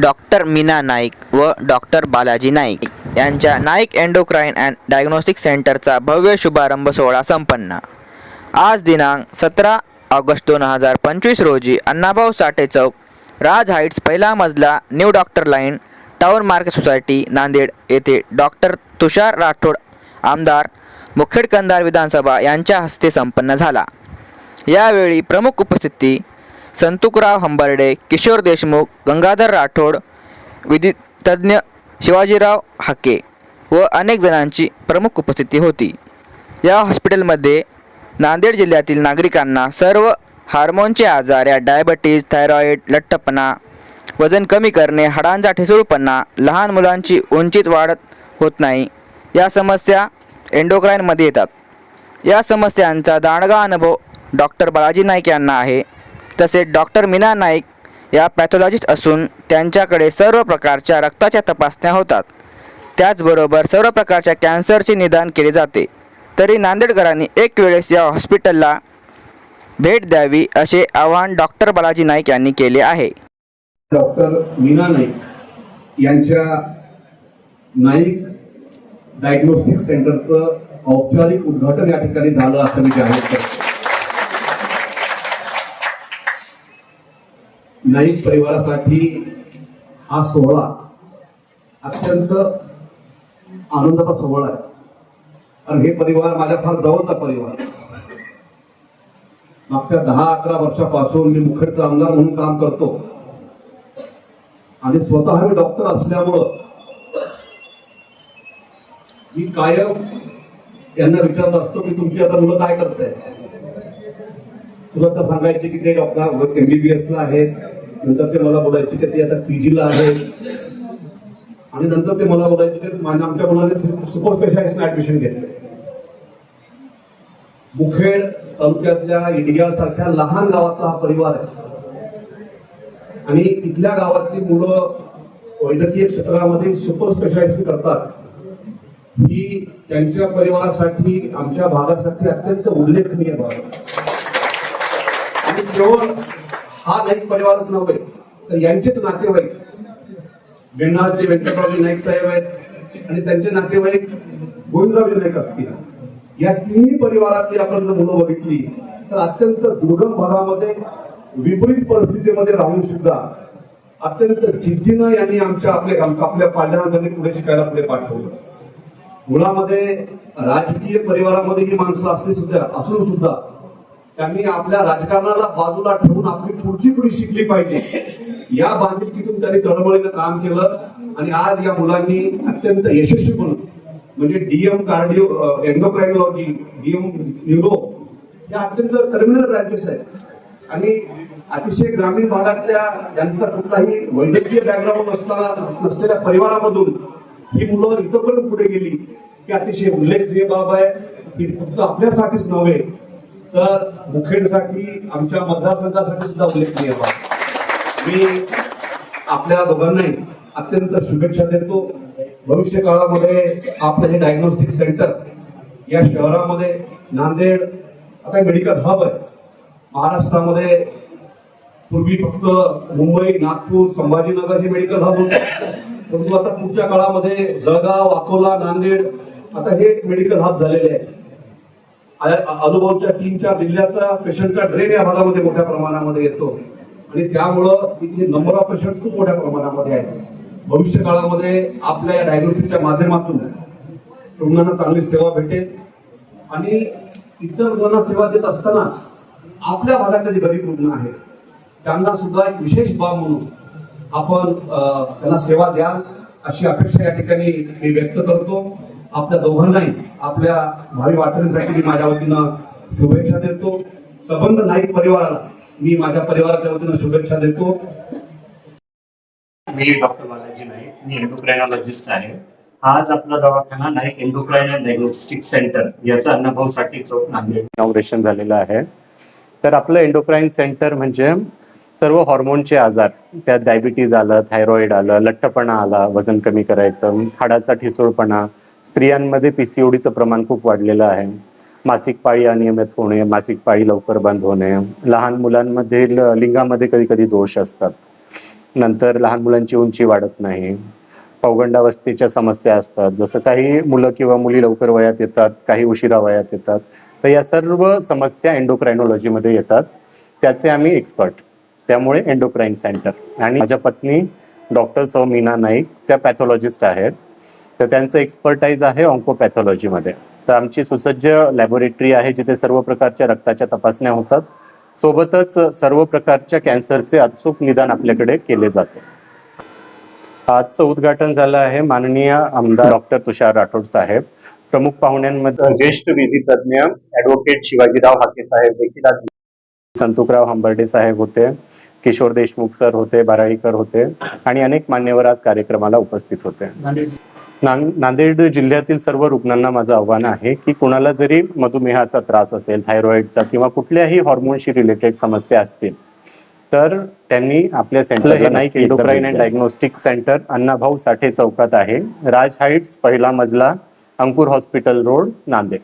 Doctor Meena Naik व doctor Balaji Naik यांच्या Naik endocrine and diagnostic सेंटरचा भव्य शुभारंभ सोहळा संपन्न. आज दिनांक सतरा ऑगस्ट दोन हजार पंचवीस रोजी अण्णाभाऊ साठे चौक राज हाईट्स पहिला मजला new doctor line town market society Nanded येथे डॉक्टर तुषार राठोड आमदार मुखेड कंधार विधानसभा यांच्या हस्ते संपन्न झाला. यावेळी प्रमुख उपस्थिती संतुकराव हंबर्डे किशोर देशमुख गंगाधर राठोड विधितज्ञ शिवाजीराव हाके व अनेक जणांची प्रमुख उपस्थिती होती. या हॉस्पिटलमध्ये नांदेड जिल्ह्यातील नागरिकांना सर्व हार्मोनचे आजार या डायबिटीज थायरॉईड लठ्ठपणा वजन कमी करणे हाडांचा ठिसूळपणा लहान मुलांची उंचीत वाढत होत नाही या समस्या एंडोक्राईनमध्ये येतात. या समस्यांचा दांडगा अनुभव डॉक्टर बालाजी नाईक यांना आहे. तसेच डॉक्टर मीना नाईक या पॅथॉलॉजिस्ट असून त्यांच्याकडे सर्व प्रकारच्या रक्ताच्या तपासण्या होतात. त्याचबरोबर सर्व प्रकारच्या कॅन्सरचे निदान केले जाते. तरी नांदेडकरांनी एक वेळेस या हॉस्पिटलला भेट द्यावी असे आवाहन डॉक्टर बालाजी नाईक यांनी केले आहे. डॉक्टर मीना नाईक यांच्या नाईक डायग्नोस्टिक सेंटरचं औपचारिक उद्घाटन या ठिकाणी झालं असं मी जाहीर करतो. नाईक परिवारासाठी हा सोहळा अत्यंत आनंदाचा सोहळा आहे. कारण हे परिवार माझ्या फार जवळचा परिवार मागच्या दहा अकरा वर्षापासून मी मुखेडचा आमदार म्हणून काम करतो. आणि स्वतः मी डॉक्टर असल्यामुळं मी कायम यांना विचारत असतो की तुमची आता मुलं काय करताय तुला आता सांगायचे की ते डॉक्टर एमबीबीएस ला आहेत. नंतर ते मला बोलायचे की ते आता पीजी ला आहेत. आणि नंतर ते मला बोलायचे की माझ्या आमच्या मुलाने सुपर स्पेशालिस्ट ऍडमिशन घेतलं मुखेड तालुक्यातल्या इंडिया सारख्या लहान गावातला हा परिवार आहे. आणि इथल्या गावातली मुलं वैद्यकीय क्षेत्रामध्ये सुपर स्पेशालिटी करतात. ही त्यांच्या परिवारासाठी आमच्या भागासाठी अत्यंत उल्लेखनीय बाब आहे. केवळ हा नाईक परिवारच नव्हे तर यांचेच नातेवाईक बेंडाळचे व्यंकटरावजी नाईक साहेब आहेत आणि त्यांचे नातेवाईक गोविंदरावजी नाईक असतील. या तिन्ही परिवारातली आपण जर मुलं बघितली तर अत्यंत दुर्गम भागामध्ये विपरीत परिस्थितीमध्ये राहून सुद्धा अत्यंत जिद्दीनं यांनी आमच्या आपल्या आपल्या पाल्यांना त्यांनी पुढे शिकायला पुढे पाठवलं. मुलामध्ये राजकीय परिवारामध्ये ही माणसं असली सुद्धा असून सुद्धा त्यांनी आपल्या राजकारणाला बाजूला ठेवून आपली पुढची पिढी शिकली पाहिजे. या बांधिलकीतून त्यांनी तळमळीनं काम केलं आणि आज या मुलांनी अत्यंत यशस्वी म्हणून म्हणजे DM cardio endocrinology DM neuro या अत्यंत टर्मिनल ब्रँचेस आहेत. आणि अतिशय ग्रामीण भागातल्या ज्यांचा कुठलाही वैद्यकीय बॅकग्राऊंड नसताना नसलेल्या परिवारामधून ही मुलं इथं पण पुढे गेली की अतिशय उल्लेखनीय बाब आहे. की फक्त आपल्यासाठीच नव्हे तर मुखेडसाठी आमच्या मतदारसंघासाठी सुद्धा उल्लेखनीय बाब मी आपल्या दोघांनाही अत्यंत शुभेच्छा देतो. भविष्य काळामध्ये आपलं हे डायग्नोस्टिक सेंटर या शहरामध्ये नांदेड आता मेडिकल हब आहे. महाराष्ट्रामध्ये पूर्वी फक्त मुंबई नागपूर संभाजीनगर हे मेडिकल हब होते. परंतु आता पुढच्या काळामध्ये जळगाव अकोला नांदेड आता हे मेडिकल हब झालेले आहे. आजूबाजूच्या तीन चार जिल्ह्याचा पेशंटचा ड्रेन या भागामध्ये मोठ्या प्रमाणामध्ये येतो. आणि त्यामुळं इथे नंबर ऑफ पेशंट खूप मोठ्या प्रमाणामध्ये आहे भविष्य काळामध्ये आपल्या या डायग्नोस्टिकच्या माध्यमातून रुग्णांना चांगली सेवा भेटेल. आणि इतर रुग्णांना सेवा देत असतानाच आपल्या भागातले जे गरीब रुग्ण आहेत त्यांना सुद्धा एक विशेष बाब म्हणून आपण त्यांना सेवा द्याल अशी अपेक्षा या ठिकाणी मी व्यक्त करतो. आपल्या दोघांनाही आपल्या भावी वाटणीसाठी मी माझ्या वतीनं शुभेच्छा देतो. संबंध नाईक परिवाराला मी माझ्या परिवाराच्या वतीनं शुभेच्छा देतो. मी डॉक्टर बालाजी नाईक मी एंडोक्रायनॉलॉजिस्ट आहे. आज आपला दवाखाना Naik endocrine and diagnostic centre याचा अनुभवसाठी चौक नांदेड इनॉग्रेशन झालेलं आहे. तर आपलं एंडोक्राईन सेंटर म्हणजे सर्व हॉर्मोनचे आजार त्यात डायबिटीज आलं थायरॉईड आलं लठ्ठपणा आला वजन कमी करायचं हाडाचा ठिसूळपणा स्त्रियांमध्ये पीसीओडीचं प्रमाण खूप वाढलेलं आहे. मासिक पाळी अनियमित होणे मासिक पाळी लवकर बंद होणे लहान मुलांमध्ये लिंगामध्ये कधी कधी दोष असतात. नंतर लहान मुलांची उंची वाढत नाही. पौगंडावस्थेच्या समस्या असतात. जसं काही मुलं किंवा मुली लवकर वयात येतात काही उशिरा वयात येतात तर या सर्व समस्या एन्डोक्रायनॉलॉजीमध्ये येतात. त्याचे आम्ही एक्सपर्ट. त्यामुळे एंडोक्राईन सेंटर. आणि माझ्या पत्नी डॉक्टर सौ मीना नाईक त्या पॅथॉलॉजिस्ट आहेत. तर त्यांचं एक्सपर्टाईज आहे ऑन्कोपॅथॉलॉजीमध्ये तर आमची सुसज्ज लॅबोरेटरी आहे जिथे सर्व प्रकारच्या रक्ताच्या तपासण्या होतात. सोबतच सर्व प्रकारच्या कॅन्सरचे अचूक निदान आपल्याकडे केले जाते. आजचं उद्घाटन झालं आहे माननीय आमदार डॉक्टर तुषार राठोड साहेब. प्रमुख पाहुण्यांमध्ये ज्येष्ठ विधी तज्ज्ञ ॲडव्होकेट शिवाजीराव हाके साहेब देखील आज संतुकराव हंबर्डे साहेब होते किशोर देशमुख सर होते बाराईकर होते आणि अनेक मान्यवर आज कार्यक्रमाला उपस्थित होते. नांदेड जिल्ह्यातील सर्व रुग्णांना माझं आव्हान आहे की कुणाला जरी मधुमेहाचा त्रास असेल थायरॉइडचा किंवा कुठल्याही हॉर्मोनशी रिलेटेड समस्या असतील तर त्यांनी आपल्या सेंटर हे Naik endocrine and diagnostic centre Annabhau Sathe चौकात आहे. राज हाईट्स पहिला मजला अंकुर हॉस्पिटल रोड नांदेड.